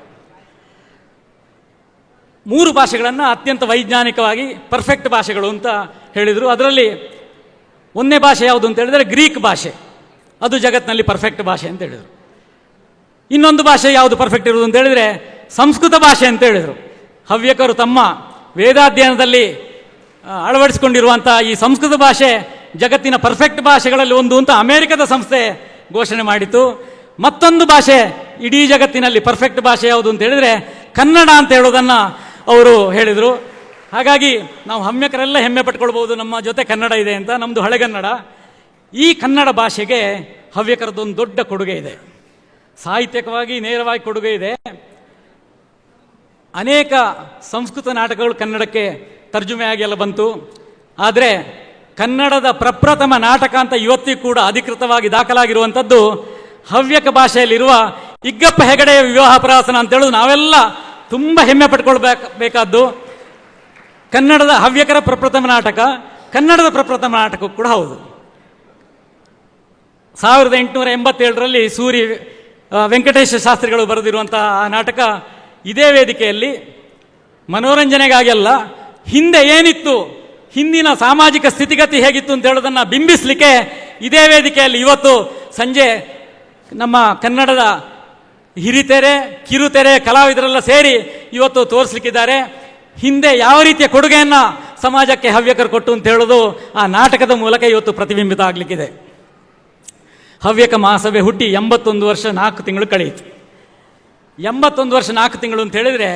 ಮೂರು ಭಾಷೆಗಳನ್ನು ಅತ್ಯಂತ ವೈಜ್ಞಾನಿಕವಾಗಿ ಪರ್ಫೆಕ್ಟ್ ಭಾಷೆಗಳು ಅಂತ ಹೇಳಿದರು. ಅದರಲ್ಲಿ ಒಂದನೇ ಭಾಷೆ ಯಾವುದು ಅಂತ ಹೇಳಿದರೆ ಗ್ರೀಕ್ ಭಾಷೆ. ಅದು ಜಗತ್ತಿನಲ್ಲಿ ಪರ್ಫೆಕ್ಟ್ ಭಾಷೆ ಅಂತ ಹೇಳಿದರು. ಇನ್ನೊಂದು ಭಾಷೆ ಯಾವುದು ಪರ್ಫೆಕ್ಟ್ ಇರುವುದು ಅಂತ ಹೇಳಿದರೆ ಸಂಸ್ಕೃತ ಭಾಷೆ ಅಂತ ಹೇಳಿದರು. ಹವ್ಯಕರು ತಮ್ಮ ವೇದಾಧ್ಯಯನದಲ್ಲಿ ಅಳವಡಿಸಿಕೊಂಡಿರುವಂಥ ಈ ಸಂಸ್ಕೃತ ಭಾಷೆ ಜಗತ್ತಿನ ಪರ್ಫೆಕ್ಟ್ ಭಾಷೆಗಳಲ್ಲಿ ಒಂದು ಅಂತ ಅಮೆರಿಕದ ಸಂಸ್ಥೆ ಘೋಷಣೆ ಮಾಡಿತು ಮತ್ತೊಂದು ಭಾಷೆ ಇಡೀ ಜಗತ್ತಿನಲ್ಲಿ ಪರ್ಫೆಕ್ಟ್ ಭಾಷೆ ಯಾವುದು ಅಂತ ಹೇಳಿದರೆ ಕನ್ನಡ ಅಂತ ಹೇಳೋದನ್ನು ಅವರು ಹೇಳಿದರು. ಹಾಗಾಗಿ ನಾವು ಹಮ್ಯಕರೆಲ್ಲ ಹೆಮ್ಮೆ ಪಟ್ಕೊಳ್ಬೋದು ನಮ್ಮ ಜೊತೆ ಕನ್ನಡ ಇದೆ ಅಂತ. ನಮ್ಮದು ಹಳೆಗನ್ನಡ ಈ ಕನ್ನಡ ಭಾಷೆಗೆ ಹವ್ಯಕರದೊಂದು ದೊಡ್ಡ ಕೊಡುಗೆ ಇದೆ. ಸಾಹಿತ್ಯಕವಾಗಿ ನೇರವಾಗಿ ಕೊಡುಗೆ ಇದೆ. ಅನೇಕ ಸಂಸ್ಕೃತ ನಾಟಕಗಳು ಕನ್ನಡಕ್ಕೆ ತರ್ಜುಮೆಯಾಗಿ ಎಲ್ಲ ಬಂತು. ಆದರೆ ಕನ್ನಡದ ಪ್ರಪ್ರಥಮ ನಾಟಕ ಅಂತ ಇವತ್ತಿಗೂ ಕೂಡ ಅಧಿಕೃತವಾಗಿ ದಾಖಲಾಗಿರುವಂಥದ್ದು ಹವ್ಯಕ ಭಾಷೆಯಲ್ಲಿರುವ ಇಗ್ಗಪ್ಪ ಹೆಗಡೆಯ ವಿವಾಹ ಪ್ರವಾಸನ ಅಂತೇಳಿ ನಾವೆಲ್ಲ ತುಂಬ ಹೆಮ್ಮೆ ಪಟ್ಕೊಳ್ಬೇಕು ಬೇಕಾದ್ದು. ಕನ್ನಡದ ಹವ್ಯಕರ ಪ್ರಪ್ರಥಮ ನಾಟಕ, ಕನ್ನಡದ ಪ್ರಪ್ರಥಮ ನಾಟಕ ಕೂಡ ಹೌದು. ಸಾವಿರದ ಎಂಟುನೂರ ಎಂಬತ್ತೇಳರಲ್ಲಿ ಸೂರಿ ವೆಂಕಟೇಶ ಶಾಸ್ತ್ರಿಗಳು ಬರೆದಿರುವಂತಹ ಆ ನಾಟಕ ಇದೇ ವೇದಿಕೆಯಲ್ಲಿ. ಮನೋರಂಜನೆಗಾಗಿ ಅಲ್ಲ, ಹಿಂದೆ ಏನಿತ್ತು, ಹಿಂದಿನ ಸಾಮಾಜಿಕ ಸ್ಥಿತಿಗತಿ ಹೇಗಿತ್ತು ಅಂತ ಹೇಳೋದನ್ನು ಬಿಂಬಿಸಲಿಕ್ಕೆ ಇದೇ ವೇದಿಕೆಯಲ್ಲಿ ಇವತ್ತು ಸಂಜೆ ನಮ್ಮ ಕನ್ನಡದ ಹಿರಿತೆರೆ, ಕಿರುತೆರೆ, ಕಲಾವಿದರೆಲ್ಲ ಸೇರಿ ಇವತ್ತು ತೋರಿಸ್ಲಿಕ್ಕಿದ್ದಾರೆ. ಹಿಂದೆ ಯಾವ ರೀತಿಯ ಕೊಡುಗೆಯನ್ನು ಸಮಾಜಕ್ಕೆ ಹವ್ಯಕರು ಕೊಟ್ಟು ಅಂತ ಹೇಳೋದು ಆ ನಾಟಕದ ಮೂಲಕ ಇವತ್ತು ಪ್ರತಿಬಿಂಬಿತ ಆಗಲಿಕ್ಕಿದೆ. ಹವ್ಯಕ ಮಹಾಸಭೆ ಹುಟ್ಟಿ ಎಂಬತ್ತೊಂದು ವರ್ಷ ನಾಲ್ಕು ತಿಂಗಳು ಕಳೆಯಿತು. ಎಂಬತ್ತೊಂದು ವರ್ಷ ನಾಲ್ಕು ತಿಂಗಳು ಅಂತ ಹೇಳಿದರೆ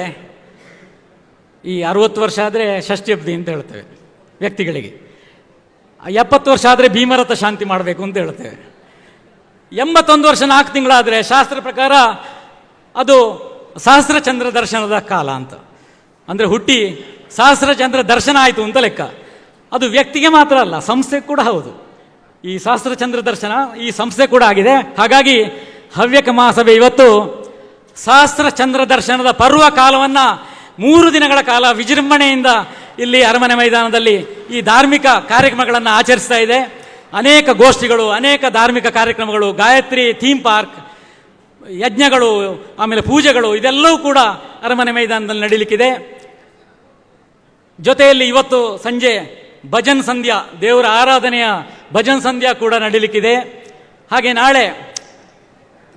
ಈ ಅರುವತ್ತು ವರ್ಷ ಆದರೆ ಷಷ್ಠ್ಯಬ್ದಿ ಅಂತ ಹೇಳ್ತೇವೆ ವ್ಯಕ್ತಿಗಳಿಗೆ. ಎಪ್ಪತ್ತು ವರ್ಷ ಆದರೆ ಭೀಮರಥ ಶಾಂತಿ ಮಾಡಬೇಕು ಅಂತ ಹೇಳ್ತೇವೆ. ಎಂಬತ್ತೊಂದು ವರ್ಷ ನಾಲ್ಕು ತಿಂಗಳಾದರೆ ಶಾಸ್ತ್ರ ಪ್ರಕಾರ ಅದು ಸಹಸ್ರಚಂದ್ರ ದರ್ಶನದ ಕಾಲ ಅಂತ. ಅಂದರೆ ಹುಟ್ಟಿ ಸಹಸ್ರಚಂದ್ರ ದರ್ಶನ ಆಯಿತು ಅಂತ ಲೆಕ್ಕ. ಅದು ವ್ಯಕ್ತಿಗೆ ಮಾತ್ರ ಅಲ್ಲ, ಸಂಸ್ಥೆ ಕೂಡ ಹೌದು. ಈ ಸಹಸ್ರಚಂದ್ರ ದರ್ಶನ ಈ ಸಂಸ್ಥೆ ಕೂಡ ಆಗಿದೆ. ಹಾಗಾಗಿ ಹವ್ಯಕ ಮಹಾಸಭೆ ಇವತ್ತು ಸಹಸ್ರ ಚಂದ್ರ ದರ್ಶನದ ಪರ್ವ ಕಾಲವನ್ನು ಮೂರು ದಿನಗಳ ಕಾಲ ವಿಜೃಂಭಣೆಯಿಂದ ಇಲ್ಲಿ ಅರಮನೆ ಮೈದಾನದಲ್ಲಿ ಈ ಧಾರ್ಮಿಕ ಕಾರ್ಯಕ್ರಮಗಳನ್ನು ಆಚರಿಸ್ತಾ ಇದೆ. ಅನೇಕ ಗೋಷ್ಠಿಗಳು, ಅನೇಕ ಧಾರ್ಮಿಕ ಕಾರ್ಯಕ್ರಮಗಳು, ಗಾಯತ್ರಿ ಥೀಮ್ ಪಾರ್ಕ್ ಯಜ್ಞಗಳು, ಆಮೇಲೆ ಪೂಜೆಗಳು, ಇದೆಲ್ಲವೂ ಕೂಡ ಅರಮನೆ ಮೈದಾನದಲ್ಲಿ ನಡೀಲಿಕ್ಕಿದೆ. ಜೊತೆಯಲ್ಲಿ ಇವತ್ತು ಸಂಜೆ ಭಜನ್ ಸಂಧ್ಯಾ, ದೇವರ ಆರಾಧನೆಯ ಭಜನ್ ಸಂಧ್ಯಾ ಕೂಡ ನಡೀಲಿಕ್ಕಿದೆ. ಹಾಗೆ ನಾಳೆ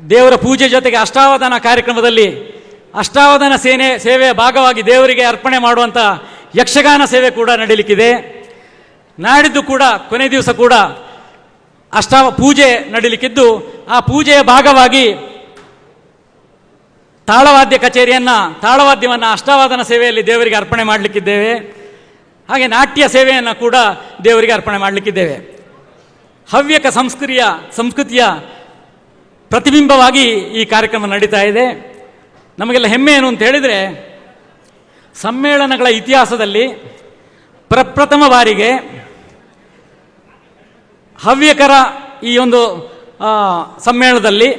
ದೇವರ ಪೂಜೆ ಜೊತೆಗೆ ಅಷ್ಟಾವಧಾನ ಕಾರ್ಯಕ್ರಮದಲ್ಲಿ ಅಷ್ಟಾವಧಾನ ಸೇನೆ, ಸೇವೆಯ ಭಾಗವಾಗಿ ದೇವರಿಗೆ ಅರ್ಪಣೆ ಮಾಡುವಂಥ ಯಕ್ಷಗಾನ ಸೇವೆ ಕೂಡ ನಡೀಲಿಕ್ಕಿದೆ. ನಾಡಿದ್ದು ಕೂಡ, ಕೊನೆ ದಿವಸ ಕೂಡ ಅಷ್ಟಾವ ಪೂಜೆ ನಡೀಲಿಕ್ಕಿದ್ದು. ಆ ಪೂಜೆಯ ಭಾಗವಾಗಿ ತಾಳವಾದ್ಯ ಕಚೇರಿಯನ್ನು, ತಾಳವಾದ್ಯವನ್ನು ಅಷ್ಟಾವಾದನ ಸೇವೆಯಲ್ಲಿ ದೇವರಿಗೆ ಅರ್ಪಣೆ ಮಾಡಲಿಕ್ಕಿದ್ದೇವೆ. ಹಾಗೆ ನಾಟ್ಯ ಸೇವೆಯನ್ನು ಕೂಡ ದೇವರಿಗೆ ಅರ್ಪಣೆ ಮಾಡಲಿಕ್ಕಿದ್ದೇವೆ. ಹವ್ಯಕ ಸಂಸ್ಕೃತಿಯ ಸಂಸ್ಕೃತಿಯ ಪ್ರತಿಬಿಂಬವಾಗಿ ಈ ಕಾರ್ಯಕ್ರಮ ನಡೀತಾ ಇದೆ. ನಮಗೆಲ್ಲ ಹೆಮ್ಮೆ ಏನು ಅಂತ ಹೇಳಿದರೆ, ಸಮ್ಮೇಳನಗಳ ಇತಿಹಾಸದಲ್ಲಿ ಪ್ರಪ್ರಥಮ ಬಾರಿಗೆ ಹವ್ಯಕರ ಈ ಒಂದು ಸಮ್ಮೇಳನದಲ್ಲಿ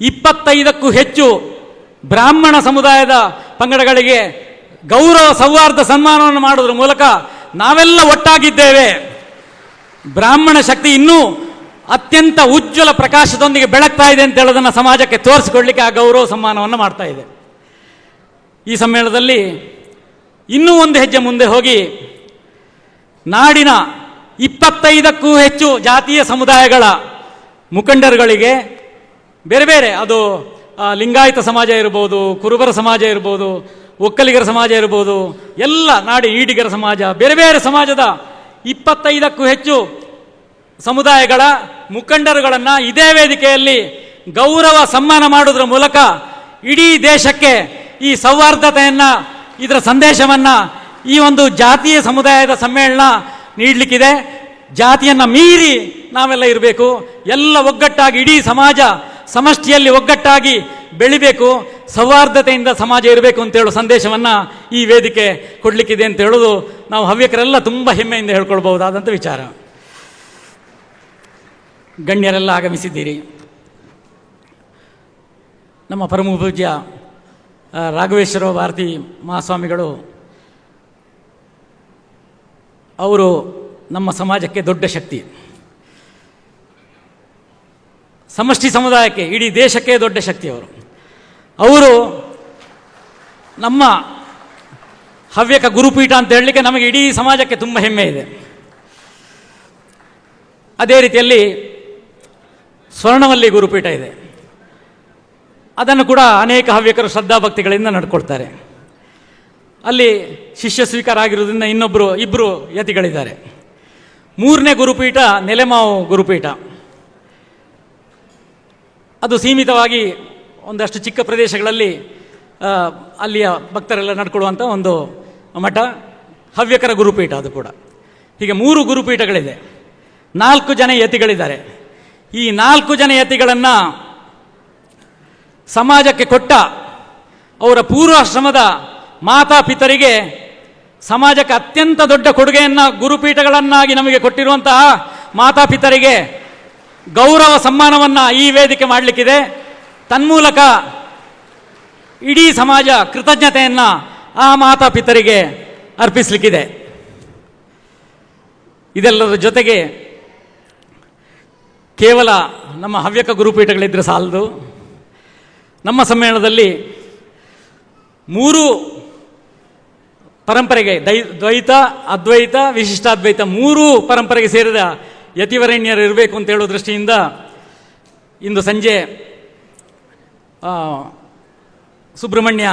ಇಪ್ಪತ್ತೈದಕ್ಕೂ ಹೆಚ್ಚು ಬ್ರಾಹ್ಮಣ ಸಮುದಾಯದ ಪಂಗಡಗಳಿಗೆ ಗೌರವ ಸೌಹಾರ್ದ ಸನ್ಮಾನವನ್ನು ಮಾಡುವುದರ ಮೂಲಕ ನಾವೆಲ್ಲ ಒಟ್ಟಾಗಿದ್ದೇವೆ. ಬ್ರಾಹ್ಮಣ ಶಕ್ತಿ ಇನ್ನೂ ಅತ್ಯಂತ ಉಜ್ವಲ ಪ್ರಕಾಶದೊಂದಿಗೆ ಬೆಳಗ್ತಾ ಇದೆ ಅಂತ ಹೇಳೋದನ್ನು ಸಮಾಜಕ್ಕೆ ತೋರಿಸಿಕೊಡ್ಲಿಕ್ಕೆ ಆ ಗೌರವ ಸನ್ಮಾನವನ್ನು ಮಾಡ್ತಾ ಇದೆ. ಈ ಸಮ್ಮೇಳನದಲ್ಲಿ ಇನ್ನೂ ಒಂದು ಹೆಜ್ಜೆ ಮುಂದೆ ಹೋಗಿ ನಾಡಿನ ಇಪ್ಪತ್ತೈದಕ್ಕೂ ಹೆಚ್ಚು ಜಾತಿಯ ಸಮುದಾಯಗಳ ಮುಖಂಡರುಗಳಿಗೆ ಬೇರೆ ಬೇರೆ, ಅದು ಲಿಂಗಾಯತ ಸಮಾಜ ಇರ್ಬೋದು, ಕುರುಬರ ಸಮಾಜ ಇರ್ಬೋದು ಒಕ್ಕಲಿಗರ ಸಮಾಜ ಇರ್ಬೋದು, ಎಲ್ಲ ನಾಡಿ ಈಡಿಗರ ಸಮಾಜ, ಬೇರೆ ಬೇರೆ ಸಮಾಜದ ಇಪ್ಪತ್ತೈದಕ್ಕೂ ಹೆಚ್ಚು ಸಮುದಾಯಗಳ ಮುಖಂಡರುಗಳನ್ನು ಇದೇ ವೇದಿಕೆಯಲ್ಲಿ ಗೌರವ ಸನ್ಮಾನ ಮಾಡೋದ್ರ ಮೂಲಕ ಇಡೀ ದೇಶಕ್ಕೆ ಈ ಸೌಹಾರ್ದತೆಯನ್ನು, ಇದರ ಸಂದೇಶವನ್ನು ಈ ಒಂದು ಜಾತಿಯ ಸಮುದಾಯದ ಸಮ್ಮೇಳನ ನೀಡಲಿಕ್ಕಿದೆ. ಜಾತಿಯನ್ನು ಮೀರಿ ನಾವೆಲ್ಲ ಇರಬೇಕು. ಎಲ್ಲ ಒಗ್ಗಟ್ಟಾಗಿ ಇಡೀ ಸಮಾಜ ಸಮಷ್ಟಿಯಲ್ಲಿ ಒಗ್ಗಟ್ಟಾಗಿ ಬೆಳಿಬೇಕು. ಸೌಹಾರ್ದತೆಯಿಂದ ಸಮಾಜ ಇರಬೇಕು ಅಂತ ಹೇಳೋ ಸಂದೇಶವನ್ನು ಈ ವೇದಿಕೆ ಕೊಡಲಿಕ್ಕಿದೆ ಅಂತ ಹೇಳೋದು ನಾವು ಹವ್ಯಕರೆಲ್ಲ ತುಂಬ ಹೆಮ್ಮೆಯಿಂದ ಹೇಳ್ಕೊಳ್ಬಹುದಾದಂಥ ವಿಚಾರ. ಗಣ್ಯರೆಲ್ಲ ಆಗಮಿಸಿದ್ದೀರಿ. ನಮ್ಮ ಪರಮ ಪೂಜ್ಯ ರಾಘವೇಶ್ವರ ಭಾರತಿ ಮಹಾಸ್ವಾಮಿಗಳು, ಅವರು ನಮ್ಮ ಸಮಾಜಕ್ಕೆ ದೊಡ್ಡ ಶಕ್ತಿ. ಸಮಷ್ಟಿ ಸಮುದಾಯಕ್ಕೆ, ಇಡೀ ದೇಶಕ್ಕೆ ದೊಡ್ಡ ಶಕ್ತಿ ಅವರು. ಅವರು ನಮ್ಮ ಹವ್ಯಕ ಗುರುಪೀಠ ಅಂತ ಹೇಳಲಿಕ್ಕೆ ನಮಗೆ ಇಡೀ ಸಮಾಜಕ್ಕೆ ತುಂಬ ಹೆಮ್ಮೆ ಇದೆ. ಅದೇ ರೀತಿಯಲ್ಲಿ ಸ್ವರ್ಣವಲ್ಲಿ ಗುರುಪೀಠ ಇದೆ. ಅದನ್ನು ಕೂಡ ಅನೇಕ ಹವ್ಯಕರು ಶ್ರದ್ಧಾಭಕ್ತಿಗಳಿಂದ ನಡ್ಕೊಳ್ತಾರೆ. ಅಲ್ಲಿ ಶಿಷ್ಯ ಸ್ವೀಕಾರ ಆಗಿರೋದ್ರಿಂದ ಇನ್ನೊಬ್ಬರು ಇಬ್ಬರು ಯತಿಗಳಿದ್ದಾರೆ. ಮೂರನೇ ಗುರುಪೀಠ ನೆಲೆಮಾವು ಗುರುಪೀಠ. ಅದು ಸೀಮಿತವಾಗಿ ಒಂದಷ್ಟು ಚಿಕ್ಕ ಪ್ರದೇಶಗಳಲ್ಲಿ ಅಲ್ಲಿಯ ಭಕ್ತರೆಲ್ಲ ನಡ್ಕೊಳ್ಳುವಂಥ ಒಂದು ಮಠ, ಹವ್ಯಕರ ಗುರುಪೀಠ ಅದು ಕೂಡ. ಹೀಗೆ ಮೂರು ಗುರುಪೀಠಗಳಿದೆ. ನಾಲ್ಕು ಜನ ಯತಿಗಳಿದ್ದಾರೆ. ಈ ನಾಲ್ಕು ಜನ ಯತಿಗಳನ್ನು ಸಮಾಜಕ್ಕೆ ಕೊಟ್ಟ ಅವರ ಪೂರ್ವಾಶ್ರಮದ ಮಾತಾಪಿತರಿಗೆ ಸಮಾಜಕ್ಕೆ ಅತ್ಯಂತ ದೊಡ್ಡ ಕೊಡುಗೆಯನ್ನು ಗುರುಪೀಠಗಳನ್ನಾಗಿ ನಮಗೆ ಕೊಟ್ಟಿರುವಂತಹ ಮಾತಾಪಿತರಿಗೆ ಗೌರವ ಸಮ್ಮಾನವನ್ನು ಈ ವೇದಿಕೆ ಮಾಡಲಿಕ್ಕಿದೆ. ತನ್ಮೂಲಕ ಇಡೀ ಸಮಾಜ ಕೃತಜ್ಞತೆಯನ್ನು ಆ ಮಾತಾಪಿತರಿಗೆ ಅರ್ಪಿಸಲಿಕ್ಕಿದೆ. ಇದೆಲ್ಲದರ ಜೊತೆಗೆ ಕೇವಲ ನಮ್ಮ ಹವ್ಯಕ ಗುರುಪೀಠಗಳಿದ್ದರೆ ಸಾಲದು. ನಮ್ಮ ಸಮ್ಮೇಳನದಲ್ಲಿ ಮೂರು ಪರಂಪರೆಗೆ, ದೈ, ದ್ವೈತ, ಅದ್ವೈತ, ವಿಶಿಷ್ಟಾದ್ವೈತ ಮೂರೂ ಪರಂಪರೆಗೆ ಸೇರಿದ ಯತಿವರಣ್ಯರು ಇರಬೇಕು ಅಂತ ಹೇಳೋ ದೃಷ್ಟಿಯಿಂದ ಇಂದು ಸಂಜೆ ಸುಬ್ರಹ್ಮಣ್ಯ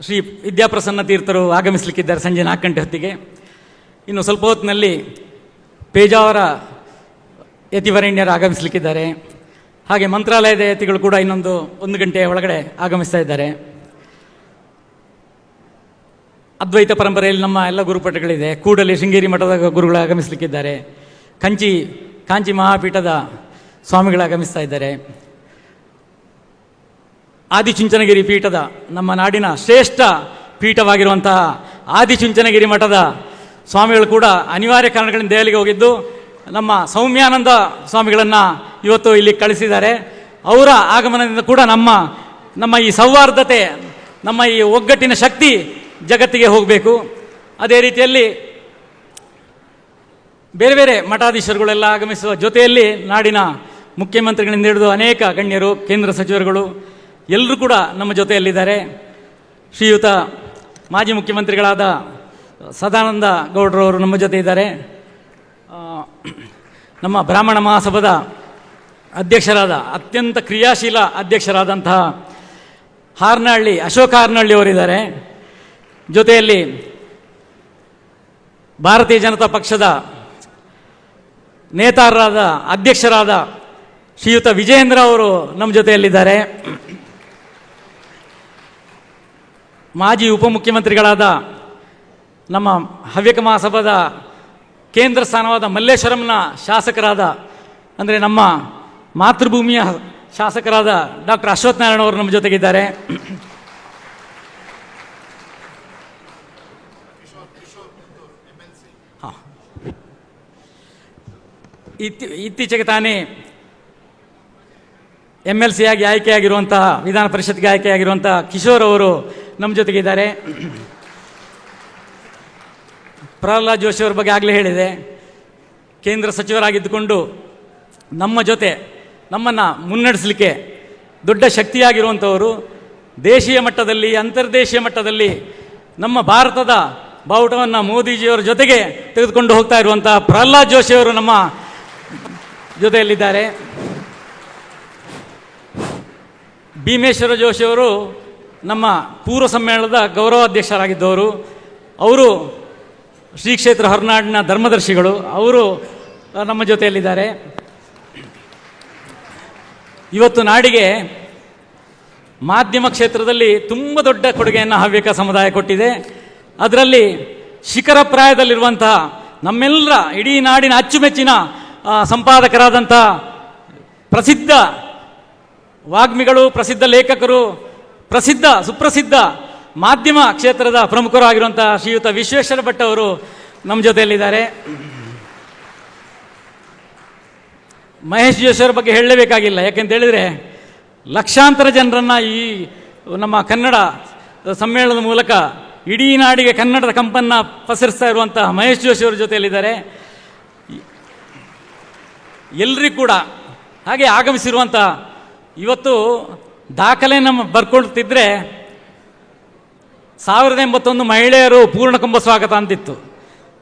ಶ್ರೀ ವಿದ್ಯಾಪ್ರಸನ್ನ ತೀರ್ಥರು ಆಗಮಿಸಲಿಕ್ಕಿದ್ದಾರೆ ಸಂಜೆ ನಾಲ್ಕು ಗಂಟೆ ಹೊತ್ತಿಗೆ. ಇನ್ನು ಸ್ವಲ್ಪ ಹೊತ್ತಿನಲ್ಲಿ ಪೇಜಾವರ ಯತಿವರಣ್ಯರು ಆಗಮಿಸಲಿಕ್ಕಿದ್ದಾರೆ. ಹಾಗೆ ಮಂತ್ರಾಲಯದ ಯತಿಗಳು ಕೂಡ ಇನ್ನೊಂದು ಒಂದು ಗಂಟೆಯ ಒಳಗಡೆ ಆಗಮಿಸ್ತಾ ಇದ್ದಾರೆ. ಅದ್ವೈತ ಪರಂಪರೆಯಲ್ಲಿ ನಮ್ಮ ಎಲ್ಲ ಗುರುಪಠಗಳಿದೆ. ಕೂಡಲಿ ಶೃಂಗೇರಿ ಮಠದ ಗುರುಗಳು ಆಗಮಿಸಲಿಕ್ಕಿದ್ದಾರೆ. ಕಂಚಿ, ಕಾಂಚಿ ಮಹಾಪೀಠದ ಸ್ವಾಮಿಗಳು ಆಗಮಿಸ್ತಾ ಇದ್ದಾರೆ. ಆದಿಚುಂಚನಗಿರಿ ಪೀಠದ ನಮ್ಮ ನಾಡಿನ ಶ್ರೇಷ್ಠ ಪೀಠವಾಗಿರುವಂತಹ ಆದಿಚುಂಚನಗಿರಿ ಮಠದ ಸ್ವಾಮಿಗಳು ಕೂಡ ಅನಿವಾರ್ಯ ಕಾರಣಗಳಿಂದ ದೆಹಲಿಗೆ ಹೋಗಿದ್ದು, ನಮ್ಮ ಸೌಮ್ಯಾನಂದ ಸ್ವಾಮಿಗಳನ್ನು ಇವತ್ತು ಇಲ್ಲಿ ಕಳಿಸಿದ್ದಾರೆ. ಅವರ ಆಗಮನದಿಂದ ಕೂಡ ನಮ್ಮ ನಮ್ಮ ಈ ಸೌಹಾರ್ದತೆ, ನಮ್ಮ ಈ ಒಗ್ಗಟ್ಟಿನ ಶಕ್ತಿ ಜಗತ್ತಿಗೆ ಹೋಗಬೇಕು. ಅದೇ ರೀತಿಯಲ್ಲಿ ಬೇರೆ ಬೇರೆ ಮಠಾಧೀಶರುಗಳೆಲ್ಲ ಆಗಮಿಸುವ ಜೊತೆಯಲ್ಲಿ ನಾಡಿನ ಮುಖ್ಯಮಂತ್ರಿಗಳಿಂದ ಹಿಡಿದು ಅನೇಕ ಗಣ್ಯರು, ಕೇಂದ್ರ ಸಚಿವರುಗಳು ಎಲ್ಲರೂ ಕೂಡ ನಮ್ಮ ಜೊತೆಯಲ್ಲಿದ್ದಾರೆ. ಶ್ರೀಯುತ ಮಾಜಿ ಮುಖ್ಯಮಂತ್ರಿಗಳಾದ ಸದಾನಂದ ಗೌಡ್ರವರು ನಮ್ಮ ಜೊತೆ ಇದ್ದಾರೆ. ನಮ್ಮ ಬ್ರಾಹ್ಮಣ ಮಹಾಸಭಾದ ಅಧ್ಯಕ್ಷರಾದ, ಅತ್ಯಂತ ಕ್ರಿಯಾಶೀಲ ಅಧ್ಯಕ್ಷರಾದಂತಹ ಹಾರ್ನಹಳ್ಳಿ, ಅಶೋಕ ಹಾರ್ನಹಳ್ಳಿ ಅವರಿದ್ದಾರೆ. ಜೊತೆಯಲ್ಲಿ ಭಾರತೀಯ ಜನತಾ ಪಕ್ಷದ ನೇತಾರರಾದ, ಅಧ್ಯಕ್ಷರಾದ ಶ್ರೀಯುತ ವಿಜಯೇಂದ್ರ ಅವರು ನಮ್ಮ ಜೊತೆಯಲ್ಲಿದ್ದಾರೆ. ಮಾಜಿ ಉಪಮುಖ್ಯಮಂತ್ರಿಗಳಾದ ನಮ್ಮ ಹವ್ಯಕ ಮಹಾಸಭಾದ ಕೇಂದ್ರ ಸ್ಥಾನವಾದ ಮಲ್ಲೇಶ್ವರಂನ ಶಾಸಕರಾದ, ಅಂದರೆ ನಮ್ಮ ಮಾತೃಭೂಮಿಯ ಶಾಸಕರಾದ ಡಾಕ್ಟರ್ ಅಶ್ವಥ್ ನಾರಾಯಣ ಅವರು ನಮ್ಮ ಜೊತೆಗಿದ್ದಾರೆ. ಇತ್ತಿ, ಇತ್ತೀಚೆಗೆ ತಾನೇ ಎಂ ಎಲ್ ಸಿಯಾಗಿ ಆಯ್ಕೆಯಾಗಿರುವಂತಹ ವಿಧಾನ ಪರಿಷತ್ಗೆ ಆಯ್ಕೆಯಾಗಿರುವಂಥ ಕಿಶೋರ್ ಅವರು ನಮ್ಮ ಜೊತೆಗಿದ್ದಾರೆ. ಪ್ರಹ್ಲಾದ್ ಜೋಶಿ ಅವ್ರ ಬಗ್ಗೆ ಆಗಲೇ ಹೇಳಿದೆ. ಕೇಂದ್ರ ಸಚಿವರಾಗಿದ್ದುಕೊಂಡು ನಮ್ಮ ಜೊತೆ ನಮ್ಮನ್ನು ಮುನ್ನಡೆಸಲಿಕ್ಕೆ ದೊಡ್ಡ ಶಕ್ತಿಯಾಗಿರುವಂಥವರು ದೇಶೀಯ ಮಟ್ಟದಲ್ಲಿ, ಅಂತರ್ದೇಶೀಯ ಮಟ್ಟದಲ್ಲಿ ನಮ್ಮ ಭಾರತದ ಬಾವುಟವನ್ನು ಮೋದಿಜಿಯವರ ಜೊತೆಗೆ ತೆಗೆದುಕೊಂಡು ಹೋಗ್ತಾ ಇರುವಂಥ ಪ್ರಹ್ಲಾದ್ ಜೋಶಿಯವರು ನಮ್ಮ ಜೊತೆಯಲ್ಲಿದ್ದಾರೆ. ಭೀಮೇಶ್ವರ ಜೋಶಿಯವರು ನಮ್ಮ ಪೂರ್ವ ಸಮ್ಮೇಳನದ ಗೌರವಾಧ್ಯಕ್ಷರಾಗಿದ್ದವರು, ಅವರು ಶ್ರೀ ಕ್ಷೇತ್ರ ಹೊರನಾಡಿನ ಧರ್ಮದರ್ಶಿಗಳು, ಅವರು ನಮ್ಮ ಜೊತೆಯಲ್ಲಿದ್ದಾರೆ. ಇವತ್ತು ನಾಡಿಗೆ ಮಾಧ್ಯಮ ಕ್ಷೇತ್ರದಲ್ಲಿ ತುಂಬ ದೊಡ್ಡ ಕೊಡುಗೆಯನ್ನು ಹವ್ಯಕ ಸಮುದಾಯ ಕೊಟ್ಟಿದೆ. ಅದರಲ್ಲಿ ಶಿಖರ ಪ್ರಾಯದಲ್ಲಿರುವಂತಹ ನಮ್ಮೆಲ್ಲರ ಇಡೀ ನಾಡಿನ ಅಚ್ಚುಮೆಚ್ಚಿನ ಸಂಪಾದಕರಾದಂಥ ಪ್ರಸಿದ್ಧ ವಾಗ್ಮಿಗಳು, ಪ್ರಸಿದ್ಧ ಲೇಖಕರು ಪ್ರಸಿದ್ಧ, ಸುಪ್ರಸಿದ್ಧ ಮಾಧ್ಯಮ ಕ್ಷೇತ್ರದ ಪ್ರಮುಖರು ಆಗಿರುವಂತಹ ಶ್ರೀಯುತ ವಿಶ್ವೇಶ್ವರ ಭಟ್ ಅವರು ನಮ್ಮ ಜೊತೆಯಲ್ಲಿದ್ದಾರೆ. ಮಹೇಶ್ ಜೋಶಿಯವರ ಬಗ್ಗೆ ಹೇಳಲೇಬೇಕಾಗಿಲ್ಲ. ಯಾಕೆಂತ ಹೇಳಿದ್ರೆ, ಲಕ್ಷಾಂತರ ಜನರನ್ನು ಈ ನಮ್ಮ ಕನ್ನಡ ಸಮ್ಮೇಳನದ ಮೂಲಕ ಇಡೀ ನಾಡಿಗೆ ಕನ್ನಡದ ಕಂಪನ್ನ ಪಸರಿಸ್ತಾ ಇರುವಂತಹ ಮಹೇಶ್ ಜೋಶಿ ಅವರ ಜೊತೆಯಲ್ಲಿದ್ದಾರೆ. ಎಲ್ಲರಿಗೂ ಕೂಡ ಹಾಗೆ ಆಗಮಿಸಿರುವಂಥ ಇವತ್ತು ದಾಖಲೆ ನಮ್ಮ ಬರ್ಕೊಳ್ತಿದ್ರೆ ಸಾವಿರದ ಎಂಬತ್ತೊಂದು ಮಹಿಳೆಯರು ಪೂರ್ಣ ಕುಂಭ ಸ್ವಾಗತ ಅಂತಿತ್ತು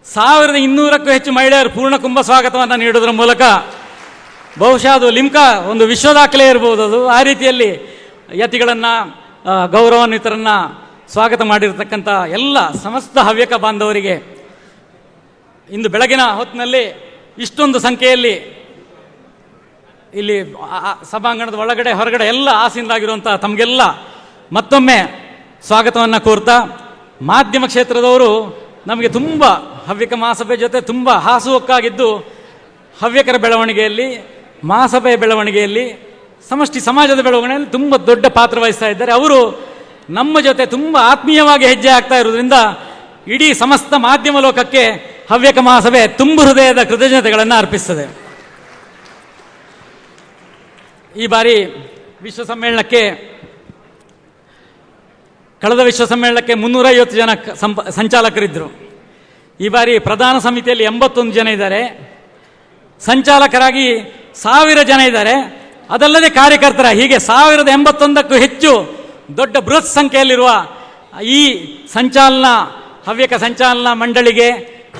ಸಾವಿರದ ಇನ್ನೂರಕ್ಕೂ ಹೆಚ್ಚು ಮಹಿಳೆಯರು ಪೂರ್ಣ ಕುಂಭ ಸ್ವಾಗತವನ್ನು ನೀಡೋದ್ರ ಮೂಲಕ ಬಹುಶಃ ಅದು ಲಿಮ್ಕಾ ಒಂದು ವಿಶ್ವ ದಾಖಲೆ ಇರ್ಬೋದು ಅದು. ಆ ರೀತಿಯಲ್ಲಿ ಯತಿಗಳನ್ನು ಗೌರವಾನ್ವಿತರನ್ನು ಸ್ವಾಗತ ಮಾಡಿರತಕ್ಕಂಥ ಎಲ್ಲ ಸಮಸ್ತ ಹವ್ಯಕ ಬಾಂಧವರಿಗೆ ಇಂದು ಬೆಳಗಿನ ಹೊತ್ತಿನಲ್ಲಿ ಇಷ್ಟೊಂದು ಸಂಖ್ಯೆಯಲ್ಲಿ ಇಲ್ಲಿ ಸಭಾಂಗಣದ ಒಳಗಡೆ, ಹೊರಗಡೆ ಎಲ್ಲ ಆಸೆಯಿಂದಾಗಿರುವಂಥ ತಮಗೆಲ್ಲ ಮತ್ತೊಮ್ಮೆ ಸ್ವಾಗತವನ್ನು ಕೋರ್ತಾ, ಮಾಧ್ಯಮ ಕ್ಷೇತ್ರದವರು ನಮಗೆ ತುಂಬ ಹವ್ಯಕ ಮಹಾಸಭೆ ಜೊತೆ ತುಂಬ ಹಾಸುಹೊಕ್ಕಾಗಿದ್ದು ಹವ್ಯಕರ ಬೆಳವಣಿಗೆಯಲ್ಲಿ, ಮಹಾಸಭೆಯ ಬೆಳವಣಿಗೆಯಲ್ಲಿ, ಸಮಷ್ಟಿ ಸಮಾಜದ ಬೆಳವಣಿಗೆಯಲ್ಲಿ ತುಂಬ ದೊಡ್ಡ ಪಾತ್ರ ವಹಿಸ್ತಾ ಇದ್ದಾರೆ. ಅವರು ನಮ್ಮ ಜೊತೆ ತುಂಬ ಆತ್ಮೀಯವಾಗಿ ಹೆಜ್ಜೆ ಆಗ್ತಾ ಇರೋದ್ರಿಂದ ಇಡೀ ಸಮಸ್ತ ಮಾಧ್ಯಮ ಲೋಕಕ್ಕೆ ಹವ್ಯಕ ಮಹಾಸಭೆ ತುಂಬ ಹೃದಯದ ಕೃತಜ್ಞತೆಗಳನ್ನು ಅರ್ಪಿಸ್ತದೆ. ಈ ಬಾರಿ ವಿಶ್ವ ಸಮ್ಮೇಳನಕ್ಕೆ ಕಳೆದ ವಿಶ್ವ ಸಮ್ಮೇಳನಕ್ಕೆ ಮುನ್ನೂರೈವತ್ತು ಜನ ಸಂಪ ಸಂಚಾಲಕರಿದ್ದರು. ಈ ಬಾರಿ ಪ್ರಧಾನ ಸಮಿತಿಯಲ್ಲಿ ಎಂಬತ್ತೊಂದು ಜನ ಇದ್ದಾರೆ. ಸಂಚಾಲಕರಾಗಿ ಸಾವಿರ ಜನ ಇದ್ದಾರೆ. ಅದಲ್ಲದೆ ಕಾರ್ಯಕರ್ತರ, ಹೀಗೆ ಸಾವಿರದ ಎಂಬತ್ತೊಂದಕ್ಕೂ ಹೆಚ್ಚು ದೊಡ್ಡ ಬೃಹತ್ ಸಂಖ್ಯೆಯಲ್ಲಿರುವ ಈ ಸಂಚಾಲನಾ, ಹವ್ಯಕ ಸಂಚಾಲನಾ ಮಂಡಳಿಗೆ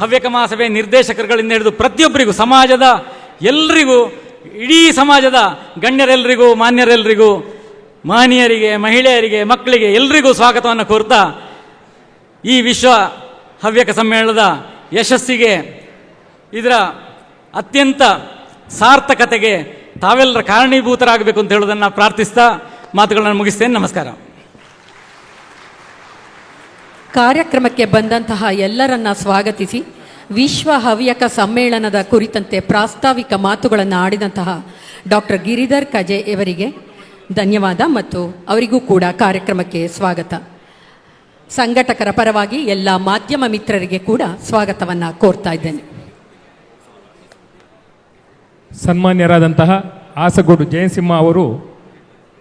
ಹವ್ಯಕ ಮಹಾಸಭೆ ನಿರ್ದೇಶಕರುಗಳಿಂದ ಹಿಡಿದು ಪ್ರತಿಯೊಬ್ಬರಿಗೂ, ಸಮಾಜದ ಎಲ್ರಿಗೂ ಇಡೀ ಸಮಾಜದ ಗಣ್ಯರೆಲ್ಲರಿಗೂ ಮಾನ್ಯರೆಲ್ಲರಿಗೂ ಮಹನೀಯರಿಗೆ ಮಹಿಳೆಯರಿಗೆ, ಮಕ್ಕಳಿಗೆ ಎಲ್ರಿಗೂ ಸ್ವಾಗತವನ್ನು ಕೋರ್ತಾ ಈ ವಿಶ್ವ ಹವ್ಯಕ ಸಮ್ಮೇಳನದ ಯಶಸ್ಸಿಗೆ, ಇದರ ಅತ್ಯಂತ ಸಾರ್ಥಕತೆಗೆ ತಾವೆಲ್ಲರ ಕಾರಣೀಭೂತರಾಗಬೇಕು ಅಂತ ಹೇಳೋದನ್ನು ಪ್ರಾರ್ಥಿಸ್ತಾ ಮಾತುಗಳನ್ನು ಮುಗಿಸ್ತೇನೆ. ನಮಸ್ಕಾರ. ಕಾರ್ಯಕ್ರಮಕ್ಕೆ ಬಂದಂತಹ ಎಲ್ಲರನ್ನ ಸ್ವಾಗತಿಸಿ ವಿಶ್ವ ಹವ್ಯಕ ಸಮ್ಮೇಳನದ ಕುರಿತಂತೆ ಪ್ರಾಸ್ತಾವಿಕ ಮಾತುಗಳನ್ನು ಆಡಿದಂತಹ ಡಾಕ್ಟರ್ ಗಿರಿಧರ್ ಕಜೆ ಇವರಿಗೆ ಧನ್ಯವಾದ ಮತ್ತು ಅವರಿಗೂ ಕೂಡ ಕಾರ್ಯಕ್ರಮಕ್ಕೆ ಸ್ವಾಗತ. ಸಂಘಟಕರ ಪರವಾಗಿ ಎಲ್ಲ ಮಾಧ್ಯಮ ಮಿತ್ರರಿಗೆ ಕೂಡ ಸ್ವಾಗತವನ್ನು ಕೋರ್ತಾ ಇದ್ದೇನೆ. ಸನ್ಮಾನ್ಯರಾದಂತಹ ಆಸಗೋಡು ಜಯಸಿಂಹ ಅವರು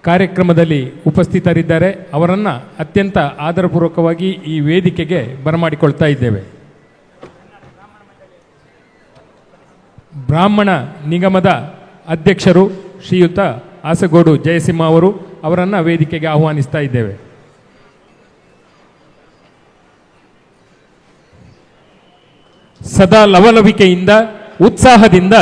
ಕಾರ್ಯಕ್ರಮದಲ್ಲಿ ಉಪಸ್ಥಿತರಿದ್ದಾರೆ. ಅವರನ್ನು ಅತ್ಯಂತ ಆದರಪೂರ್ವಕವಾಗಿ ಈ ವೇದಿಕೆಗೆ ಬರಮಾಡಿಕೊಳ್ತಾ ಇದ್ದೇವೆ. ಬ್ರಾಹ್ಮಣ ನಿಗಮದ ಅಧ್ಯಕ್ಷರು ಶ್ರೀಯುತ ಆಸಗೋಡು ಜಯಸಿಂಹ ಅವರು ಅವರನ್ನು ವೇದಿಕೆಗೆ ಆಹ್ವಾನಿಸ್ತಾ ಇದ್ದೇವೆ. ಸದಾ ಲವಲವಿಕೆಯಿಂದ ಉತ್ಸಾಹದಿಂದ